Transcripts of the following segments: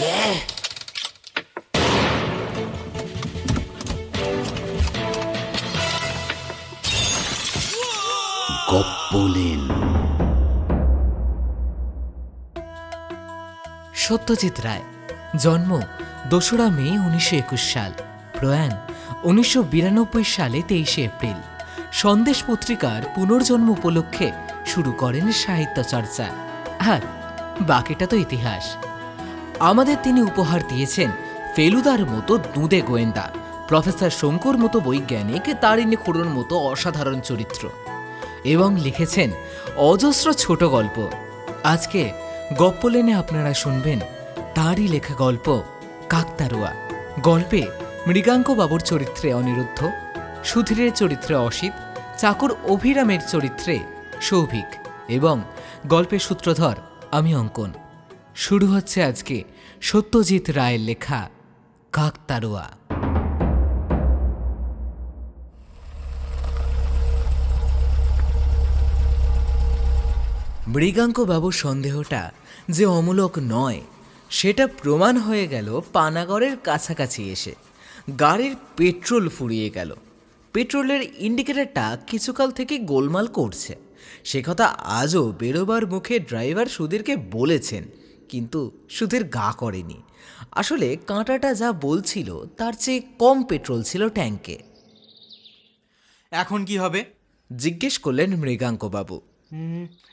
কে গপ্পলেন সত্যজিৎ রায়, জন্ম দোসরা মে উনিশশো একুশ সাল, প্রয়াণ উনিশশো বিরানব্বই সালে তেইশে এপ্রিল। সন্দেশ পত্রিকার পুনর্জন্ম উপলক্ষে শুরু করেন সাহিত্য চর্চা। আর বাকিটা তো ইতিহাস। আমাদের তিনি উপহার দিয়েছেন ফেলুদার মতো দুঁদে গোয়েন্দা, প্রফেসর শঙ্কর মতো বৈজ্ঞানিক, তারিণী খুড়োর মতো অসাধারণ চরিত্র। এবং লিখেছেন, অজস্র ছোট গল্প। আজকে গপ্পলেনে আপনারা শুনবেন তারই লেখা গল্প, কাকতারুয়া। গল্পে মৃগাঙ্ক বাবুর চরিত্রে অনিরুদ্ধ, সুধীরের চরিত্রে অসিত, চাকর অভিরামের চরিত্রে সৌভিক এবং গল্পের সূত্রধর আমি অঙ্কন। শুরু হচ্ছে আজকে সত্যজিৎ রায়ের লেখা কাকতারুয়া মৃগাঙ্ক বাবুর সন্দেহটা যে অমূলক নয়, সেটা প্রমাণ হয়ে গেল পানাগড়ের কাছাকাছি এসে। গাড়ির পেট্রোল ফুরিয়ে গেল। পেট্রোলের ইন্ডিকেটরটা কিছুকাল থেকে গোলমাল করছে। সে কথা আজও বেরোবার মুখে ড্রাইভার সুধীরকে বলেছেন। কিন্তু সুধীর গা করেনি। আসলে কাঁটাটা যা বলছিল তার চেয়ে কম পেট্রোল ছিল ট্যাঙ্কে এখন কি হবে? জিজ্ঞেস করলেন মৃগাঙ্কবাবু।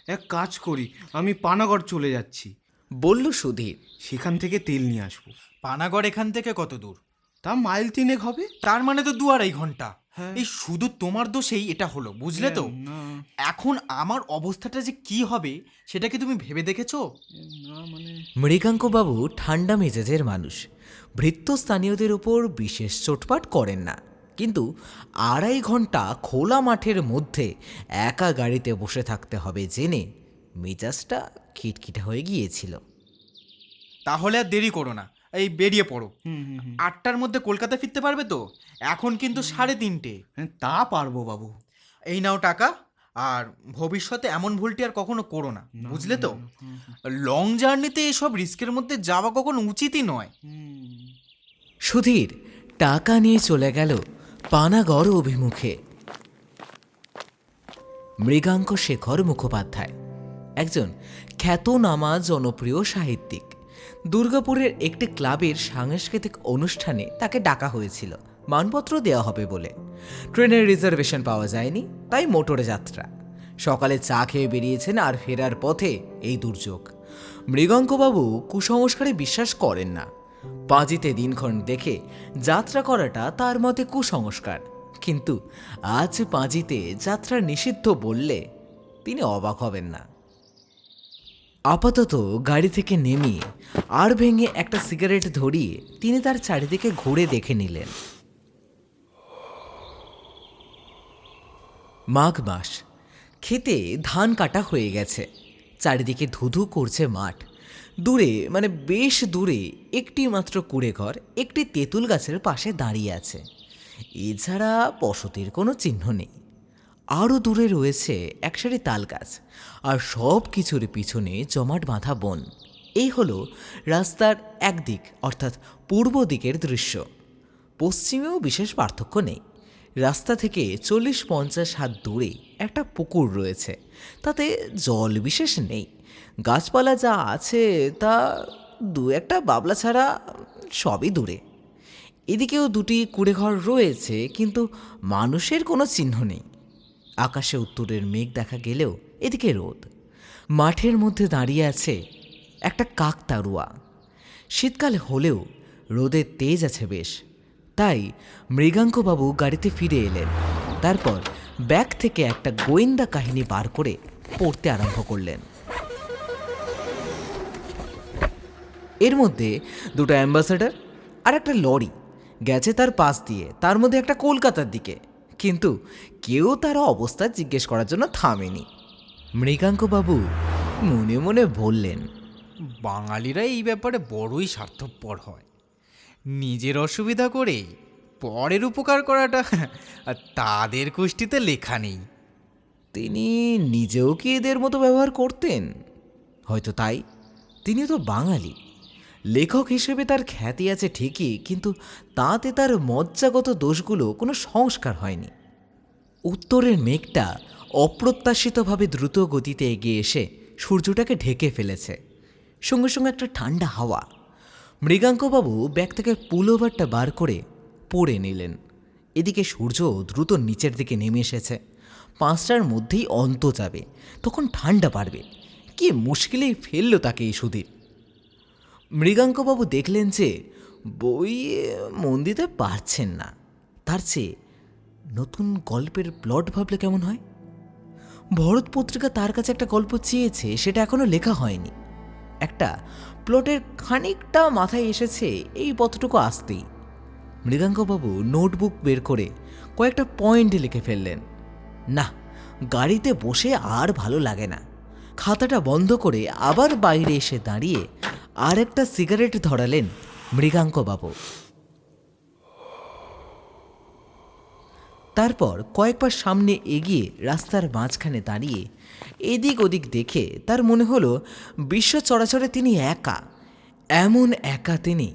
এক কাজ করি আমি পানাগড় চলে যাচ্ছি। বলল সুধীর। সেখান থেকে তেল নিয়ে আসব। পানাগড় এখান থেকে কত দূর? তা মাইল তিনেক হবে। তার মানে তো দু আড়াই ঘণ্টা। এই শুধু তোমার দোষেই এটা হলো বুঝলে তো? এখন আমার অবস্থাটা যে কি হবে সেটা কি তুমি ভেবে দেখেছ? না মানে মৃগাঙ্কবাবু ঠান্ডা মেজাজের মানুষ। ভৃত্যস্থানীয়দের ওপর বিশেষ চোটপাট করেন না। কিন্তু আড়াই ঘণ্টা খোলা মাঠের মধ্যে একা গাড়িতে বসে থাকতে হবে জেনে মেজাজটা খিটখিটে হয়ে গিয়েছিল। তাহলে আর দেরি করো না। এই বেরিয়ে পড়ো। হুম হুম হুম। আটটার মধ্যে কলকাতা ফিরতে পারবে তো? এখন কিন্তু সাড়ে তিনটে। হ্যাঁ, তা পারব বাবু। এই নাও টাকা আর ভবিষ্যতে এমন ভুলটি আর কখনো করো না বুঝলে তো? লং জার্নিতে এসব রিস্কের মধ্যে যাওয়া কখনো উচিতই নয়। সুধীর টাকা নিয়ে চলে গেল পানাগড় অভিমুখে। মৃগাঙ্ক শেখর মুখোপাধ্যায় একজন খ্যাতনামা জনপ্রিয় সাহিত্যিক। দুর্গাপুরের একটি ক্লাবের সাংস্কৃতিক অনুষ্ঠানে তাকে ডাকা হয়েছিল। মানপত্র দেওয়া হবে বলে। ট্রেনের রিজার্ভেশন পাওয়া যায়নি, তাই মোটরে যাত্রা। সকালে চা খেয়ে বেরিয়েছেন আর ফেরার পথে এই দুর্যোগ। মৃগাঙ্কবাবু কুসংস্কারে বিশ্বাস করেন না। পাঁজিতে দিনক্ষণ দেখে যাত্রা করাটা তার মতে কুসংস্কার। কিন্তু আজ পাঁজিতে যাত্রা নিষিদ্ধ বললে তিনি অবাক হবেন না। আপাতত গাড়ি থেকে নেমে আর ভেঙে একটা সিগারেট ধরিয়ে তিনি তার চারিদিকে ঘুরে দেখে নিলেন। মাঘ মাস। খেতে ধান কাটা হয়ে গেছে। চারিদিকে ধুধু করছে মাঠ। দূরে মানে বেশ দূরে, একটি মাত্র কুড়ে ঘর, একটি তেঁতুল গাছের পাশে দাঁড়িয়ে আছে। এছাড়া বসতির কোনো চিহ্ন নেই। আরও দূরে রয়েছে একসারি তাল গাছ আর সব কিছুর পিছনে জমাট বাঁধা বন। এই হলো রাস্তার একদিক, অর্থাৎ পূর্ব দিকের দৃশ্য। পশ্চিমেও বিশেষ পার্থক্য নেই। রাস্তা থেকে চল্লিশ পঞ্চাশ হাত দূরে একটা পুকুর রয়েছে। তাতে জল বিশেষ নেই। গাছপালা যা আছে, তা দু একটা বাবলা ছাড়া সবই দূরে। এদিকেও দুটি কুড়েঘর রয়েছে, কিন্তু মানুষের কোনো চিহ্ন নেই। আকাশে উত্তরের মেঘ দেখা গেলেও এদিকে রোদ। মাঠের মধ্যে দাঁড়িয়ে আছে একটা কাকতারুয়া শীতকাল হলেও রোদের তেজ আছে বেশ। তাই মৃগাঙ্কবাবু গাড়িতে ফিরে এলেন। তারপর ব্যাগ থেকে একটা গোয়েন্দা কাহিনী বার করে পড়তে আরম্ভ করলেন। এর মধ্যে দুটো অ্যাম্বাসেডার আর একটা লরি গেছে তার পাশ দিয়ে, তার মধ্যে একটা কলকাতার দিকে। কিন্তু কেউ তার অবস্থা জিজ্ঞেস করার জন্য থামেনি। মৃগাঙ্কবাবু মনে মনে বললেন বাঙালিরা এই ব্যাপারে বড়ই স্বার্থপর হয়। নিজের অসুবিধা করে পরের উপকার করাটা তাদের কুষ্টিতে লেখা নেই। তিনি নিজেও কি এদের মতো ব্যবহার করতেন? হয়তো তাই। তিনি তো বাঙালি। লেখক হিসেবে তার খ্যাতি আছে ঠিকই, কিন্তু তাতে তার মজ্জাগত দোষগুলো কোনো সংস্কার হয়নি। উত্তরের মেঘটা অপ্রত্যাশিতভাবে দ্রুত গতিতে এগিয়ে এসে সূর্যটাকে ঢেকে ফেলেছে। সঙ্গে সঙ্গে একটা ঠান্ডা হাওয়া। মৃগাঙ্কবাবু ব্যাগ থেকে পুলোভারটা বার করে পড়ে নিলেন। এদিকে সূর্য দ্রুত নিচের দিকে নেমে এসেছে। পাঁচটার মধ্যেই অন্ত যাবে, তখন ঠান্ডা বাড়বে। কি মুশকিলেই ফেলল তাকে এই সুধীর মৃগাঙ্কবাবু দেখলেন যে বই মন দিতে পারছেন না। তার চেয়ে নতুন গল্পের প্লট ভাবলে কেমন হয়? ভরত পত্রিকা তার কাছে একটা গল্প চেয়েছে, সেটা এখনও লেখা হয়নি। একটা প্লটের খানিকটা মাথায় এসেছে, এই পথটুকু আসতেই। মৃগাঙ্কবাবু নোটবুক বের করে কয়েকটা পয়েন্ট লিখে ফেললেন। না, গাড়িতে বসে আর ভালো লাগে না। খাতাটা বন্ধ করে আবার বাইরে এসে দাঁড়িয়ে আর একটা সিগারেট ধরালেন মৃগাঙ্কবাবু তারপর কয়েকবার সামনে এগিয়ে রাস্তার মাঝখানে দাঁড়িয়ে এদিক ওদিক দেখে তার মনে হলো বিশ্ব চরাচরে তিনি একা, এমন একা তিনি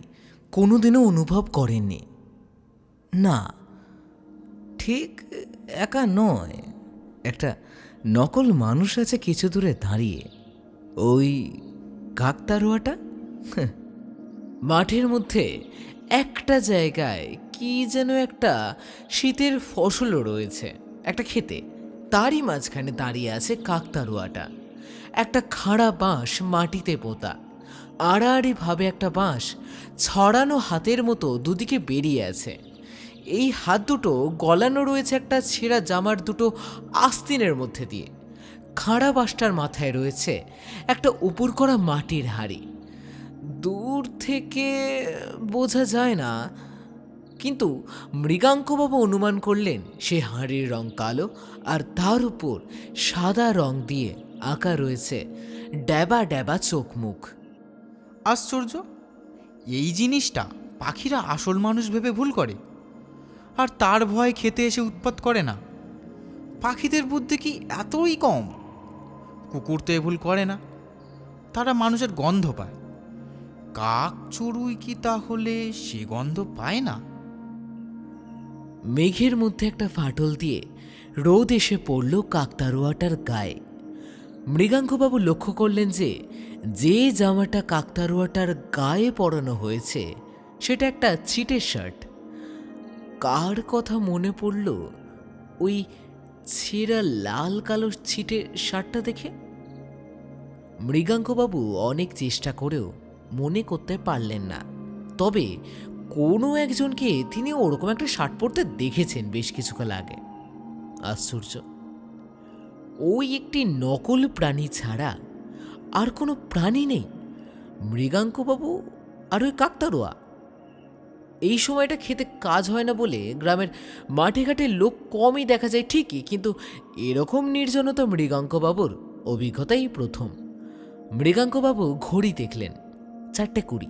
কোনোদিনও অনুভব করেননি। না, ঠিক একা নয়, একটা নকল মানুষ আছে কিছু দূরে দাঁড়িয়ে। ওই কাকতারুয়াটা। মাঠের মধ্যে একটা জায়গায় কি যেন একটা শীতের ফসলও রয়েছে। একটা খেতে তারই মাঝখানে দাঁড়িয়ে আছে কাকতারুয়াটা একটা খাড়া বাঁশ মাটিতে পোতা। আড়াআড়িভাবে একটা বাঁশ ছড়ানো হাতের মতো দুদিকে বেরিয়ে আছে। এই হাত দুটো গলানো রয়েছে একটা ছেঁড়া জামার দুটো আস্তিনের মধ্যে দিয়ে। খাড়া বাঁশটার মাথায় রয়েছে একটা উপর করা মাটির হাড়ি। দূর থেকে বোঝা যায় না। কিন্তু মৃগাঙ্কবাবু অনুমান করলেন, সে হাঁড়ির রং কালো আর তার উপর সাদা রং দিয়ে আঁকা রয়েছে ড্যাবা ড্যাবা চোখ মুখ। আশ্চর্য! এই জিনিসটা পাখিরা আসল মানুষ ভেবে ভুল করে। আর তার ভয় খেতে এসে উৎপাত করে না। পাখিদের বুদ্ধি কি এতই কম? কুকুর তো এ ভুল করে না। তারা মানুষের গন্ধ পায়। কাক চড়ুই কি তাহলে সে গন্ধ পায় না? মেঘের মধ্যে একটা ফাটল দিয়ে রোদ এসে পড়ল কাকতারুয়াটার গায়ে। মৃগাঙ্কবাবু লক্ষ্য করলেন যে যে জামাটা কাকতারুয়াটার গায়ে পরানো হয়েছে, সেটা একটা চিটের শার্ট। কার কথা মনে পড়ল ওই ছেঁড়া লাল কালো ছিটে শার্টটা দেখে? মৃগাঙ্কবাবু অনেক চেষ্টা করেও মনে করতে পারলেন না। তবে কোনো একজনকে তিনি ওরকম একটা শার্ট পরতে দেখেছেন বেশ কিছুকাল আগে। আশ্চর্য। ওই একটি নকল প্রাণী ছাড়া আর কোনো প্রাণী নেই। মৃগাঙ্কবাবু আর ওই কাকতারুয়া এই সময়টা খেতে কাজ হয় না বলে গ্রামের মাঠে ঘাটে লোক কমই দেখা যায় ঠিকই, কিন্তু এরকম নির্জনতা মৃগাঙ্কবাবুর অভিজ্ঞতাই প্রথম। মৃগাঙ্কবাবু ঘড়ি দেখলেন। চারটে কুড়ি।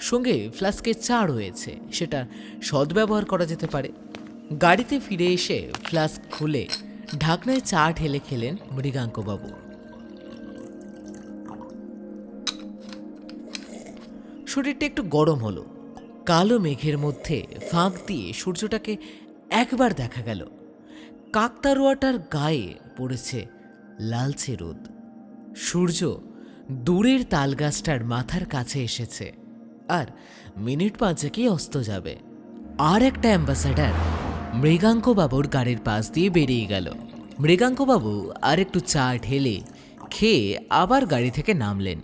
সঙ্গে ফ্লাস্কে চা রয়েছে সেটা সদ্ব্যবহার করা যেতে পারে। গাড়িতে ফিরে এসে ফ্লাস্ক খুলে ঢাকনায় চা ঢেলে খেলেন মৃগাঙ্কবাবু। শরীরটা একটু গরম হলো। কালো মেঘের মধ্যে ফাঁক দিয়ে সূর্যটাকে একবার দেখা গেল। কাকতারুয়াটার গায়ে পড়েছে লালচে রোদ। সূর্য দূরের তালগাছটার মাথার কাছে এসেছে। আর মিনিট পাঁচেকেই অস্ত যাবে। আর একটা অ্যাম্বাসাডার মৃগাঙ্কবাবুর গাড়ির পাশ দিয়ে বেরিয়ে গেল। মৃগাঙ্কবাবু আর একটু চা ঢেলে খেয়ে আবার গাড়ি থেকে নামলেন।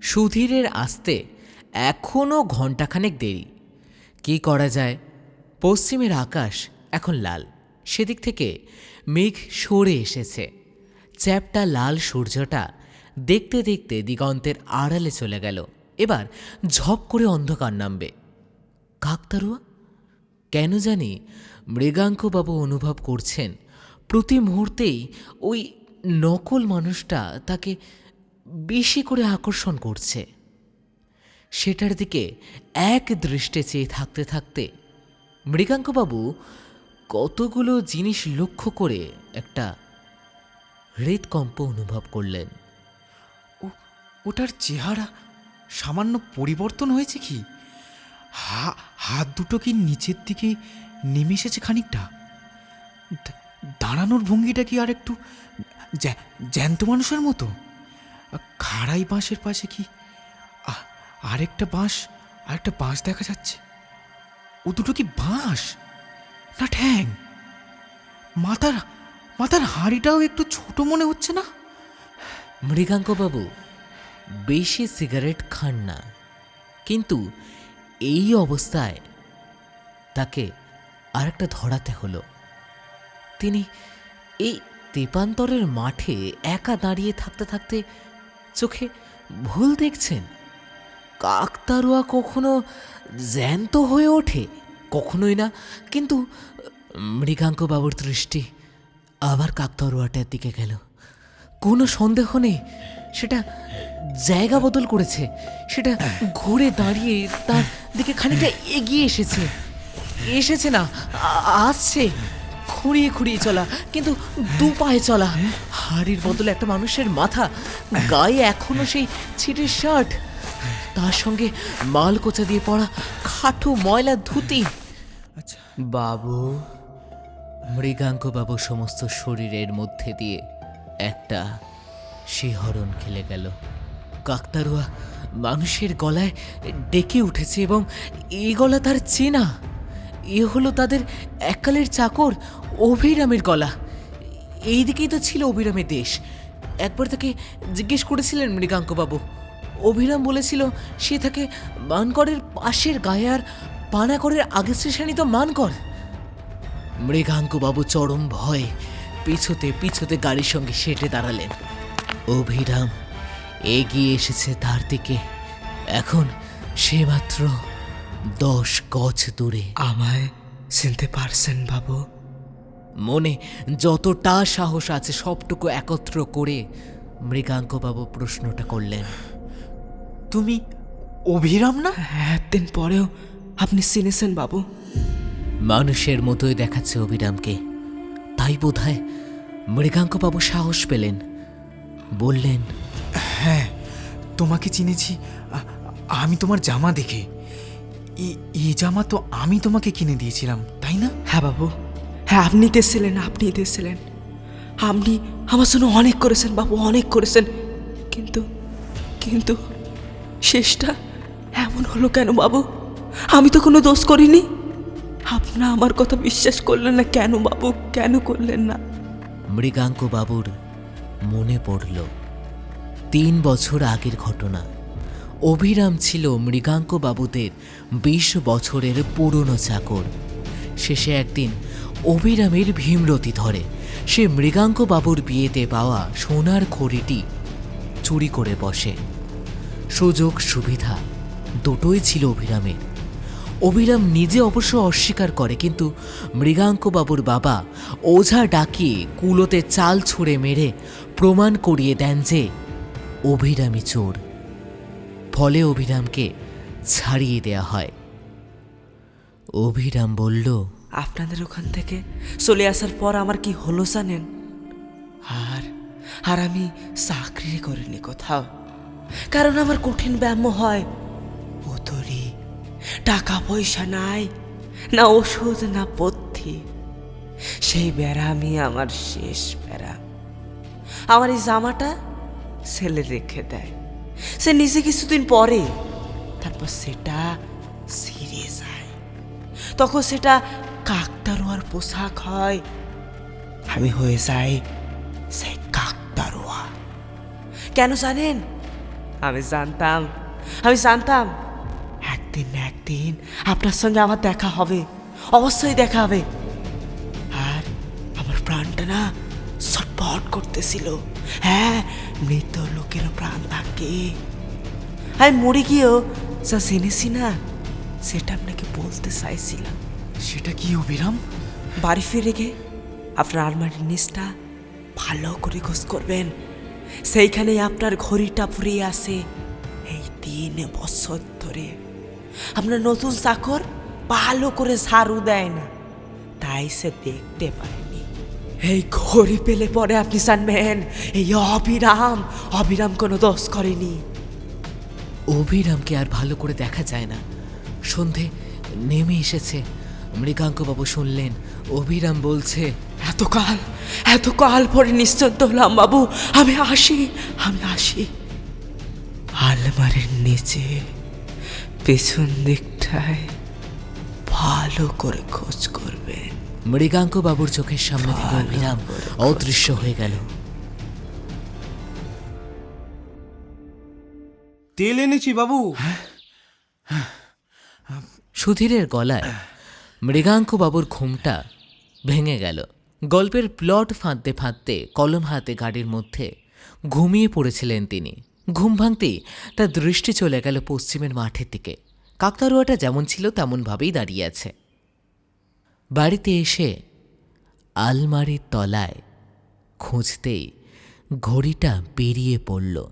সুধীরের আসতে এখনও ঘণ্টাখানেক দেরি। কি করা যায়? পশ্চিমের আকাশ এখন লাল। সেদিক থেকে মেঘ সরে এসেছে। চ্যাপটা লাল সূর্যটা দেখতে দেখতে দিগন্তের আড়ালে চলে গেল। এবার ঝপ করে অন্ধকার নামবে। কাকতারুয়া কেন জানি মৃগাঙ্কবাবু অনুভব করছেন, প্রতি মুহূর্তেই ওই নকল মানুষটা তাকে বেশি করে আকর্ষণ করছে। সেটার দিকে এক দৃষ্টে চেয়ে থাকতে থাকতে মৃগাঙ্কবাবু কতগুলো জিনিস লক্ষ্য করে একটা হৃদকম্প অনুভব করলেন। ওটার চেহারা সামান্য পরিবর্তন হয়েছে কি? হা- হাত দুটো কি নিচের দিকে নেমে এসেছে খানিকটা দাঁড়ানোর ভঙ্গিটা কি আর একটু জ্যান্ত মানুষের মতো? খাড়াই বাঁশের পাশে কি আরেকটা বাঁশ আরেকটা বাঁশ দেখা যাচ্ছে। ও দুটো কি বাঁশ? না ঠ্যাং। মাথার মাথার হাঁড়িটাও একটু ছোট মনে হচ্ছে না? মৃগাঙ্কবাবু বেশি সিগারেট খান না। কিন্তু এই অবস্থায় তাকে আরেকটা ধরাতে হলো। তিনি এই তেপান্তরের মাঠে একা দাঁড়িয়ে থাকতে থাকতে চোখে ভুল দেখছেন। কাকতারুয়া কখনো জ্যান্ত হয়ে ওঠে, কখনোই না। কিন্তু মৃগাঙ্কবাবুর দৃষ্টি আবার কাকতারুয়াটার দিকে গেল। কোনো সন্দেহ নেই, সেটা জায়গা বদল করেছে। সেটা ঘুরে দাঁড়িয়ে তার দিকে খানিকটা এগিয়ে এসেছে। এসেছে না আসছে। খুঁড়িয়ে খুঁড়িয়ে চলা কিন্তু দু পায়ে চলা। হাড়ির বদলে একটা মানুষের মাথা গায়ে এখনও সেই ছিটের শার্ট। তার সঙ্গে মাল কোচা দিয়ে পড়া খাটু ময়লা ধুতি। আচ্ছা। বাবু মৃগাঙ্ক বাবু সমস্ত শরীরের মধ্যে দিয়ে একটা শিহরণ খেলে গেল। কাকতারুয়া, মানুষের গলায় ডেকে উঠেছে এবং এই গলা তার চেনা। এ হলো তাদের এককালের চাকর অভিরামের গলা। এই দিকেই তো ছিল অভিরামের দেশ। একবার তাকে জিজ্ঞেস করেছিলেন মৃগাঙ্কবাবু। অভিরাম বলেছিল, সে তাকে মানকরের পাশের গায়ে আর পানাকরের আগের স্টেশনই তো মানকর। মৃগাঙ্কবাবু চরম ভয়ে পিছুতে পিছুতে গাড়ির সঙ্গে সেটে দাঁড়ালেন। অভিরাম এগিয়ে এসেছে তার দিকে। এখন সে মাত্র দশ গজ দূরে। আমায় চিনতে পারছেন বাবু? মনে যতটা সাহস আছে সবটুকু একত্র করে মৃগাঙ্কবাবু প্রশ্নটা করলেন। তুমি অভিরাম না? একদিন পরেও আপনি চিনেছেন বাবু। মানুষের মতোই দেখাচ্ছে অভিরামকে। তাই বোধহয় মৃগাঙ্কবাবু সাহস পেলেন। বললেন হ্যাঁ তোমাকে চিনেছি। আমি তোমার জামা দেখে। এ- এই জামা তো আমি তোমাকে কিনে দিয়েছিলাম তাই না? হ্যাঁ বাবু। হ্যাঁ আপনি দিয়েছিলেন আপনি দিয়েছিলেন আপনি আমার জন্য অনেক করেছেন বাবু অনেক করেছেন। কিন্তু কিন্তু শেষটা এমন হলো কেন বাবু? আমি তো কোনো দোষ করিনি। আপনার আমার কথা বিশ্বাস করলেন না কেন বাবু? কেন করলেন না? মৃগাঙ্ক বাবুর মনে পড়ল। তিন বছর আগের ঘটনা। অভিরাম ছিল মৃগাঙ্ক বাবুদের বিশ বছরের পুরনো চাকর। শেষে একদিন অভিরামের ভীমরতি ধরে। সে মৃগাঙ্ক বাবুর বিয়েতে পাওয়া সোনার খড়িটি চুরি করে বসে। সুযোগ, সুবিধা দুটোই ছিল অভিরামের। অভিরাম নিজে অবশ্য অস্বীকার করে, কিন্তু মৃগাঙ্কবাবুর বাবা ওঝা ডাকিয়ে কুলোতে চাল ছুঁড়ে মেরে প্রমাণ করিয়ে দেন যে অভিরামী চোর। ফলে অভিরামকে ছাড়িয়ে দেয়া হয়। অভিরাম বলল, আপনাদের ওখান থেকে চলে আসার পর আমার কি হলো জানেন? আর আর আমি চাকরি করিনি কোথাও। কারণ আমার কঠিন ব্যায়াম হয়। পুতুরি টাকা পয়সা নাই, না ওষুধ, না পথ্যি সেই ব্যারামই আমার শেষ ব্যারাম। আমার এই জামাটা ছেলে রেখে দেয়। সে নিজে কিছুদিন পরে তারপর সেটা ছিঁড়ে যায়। তখন সেটা কাকতারুয়ার পোশাক হয়, আমি হয়ে যাই সেই কাকতারুয়া কেন জানেন? আমি জানতাম আমি জানতাম একদিন না একদিন আপনার সঙ্গে আমার দেখা হবে, অবশ্যই দেখা হবে। আর আমার প্রাণটা না ছটপট করতেছিল। হ্যাঁ মৃত লোকেরও প্রাণ থাকে। আমি মরে গিয়েও যা জেনেছি না সেটা আপনাকে বলতে চাইছিলাম। সেটা কি অভিরাম বাড়ি ফিরে গিয়ে আপনার আলমারির নিচটা ভালো করে খোঁজ করবেন। সেইখানে আপনার ঘড়িটা ফুরিয়ে আসে এই তিন বছর ধরে আপনার নতুন চাকর ভালো করে সারু দেয় না। তাই সে দেখতে পারেনি এই ঘড়ি পেলে পরে আপনি জানবেন এই অবিরাম অবিরাম কোনো দোষ করেনি। অভিরামকে আর ভালো করে দেখা যায় না। সন্ধে নেমে এসেছে। মৃগাঙ্কবাবু শুনলেন অভিরাম বলছে এতকাল এতকাল পরে নিশ্চন্ত হলাম বাবু আমি আসি আমি আসি। আলমারির নিচে পেছন দিকটায় ভালো করে খোঁজ করবেন। মৃগাঙ্কবাবুর চোখের সামনে থেকে অভিরাম অদৃশ্য হয়ে গেল। তেল এনেছি বাবু। সুধীরের গলায় মৃগাঙ্কবাবুর ঘুমটা ভেঙে গেল। গল্পের প্লট ফাঁদতে ফাঁদতে কলম হাতে গাড়ির মধ্যে ঘুমিয়ে পড়েছিলেন তিনি। ঘুম ভাঙতেই তার দৃষ্টি চলে গেল পশ্চিমের মাঠের দিকে। কাকতারুয়াটা যেমন ছিল তেমনভাবেই দাঁড়িয়ে আছে। বাড়িতে এসে আলমারির তলায় খুঁজতেই ঘড়িটা বেরিয়ে পড়ল।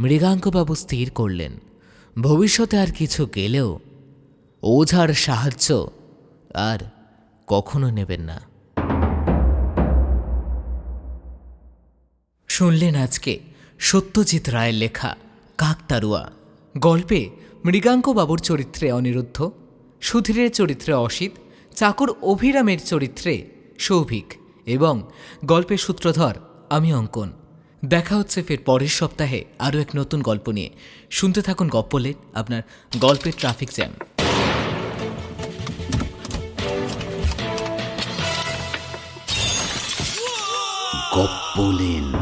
মৃগাঙ্কবাবু স্থির করলেন, ভবিষ্যতে আর কিছু গেলেও ওঝার সাহায্য আর কখনো নেবেন না। শুনলেন আজকে সত্যজিৎ রায়ের লেখা কাকতারুয়া গল্পে মৃগাঙ্কবাবুর চরিত্রে অনিরুদ্ধ, সুধীরের চরিত্রে অসিত চাকর অভিরামের চরিত্রে সৌভিক এবং গল্পের সূত্রধর আমি অঙ্কন। দেখা হচ্ছে ফের পরের সপ্তাহে আরও এক নতুন গল্প নিয়ে। শুনতে থাকুন গপ্পলেট আপনার গল্পের ট্রাফিক জ্যাম। গপ্পলেন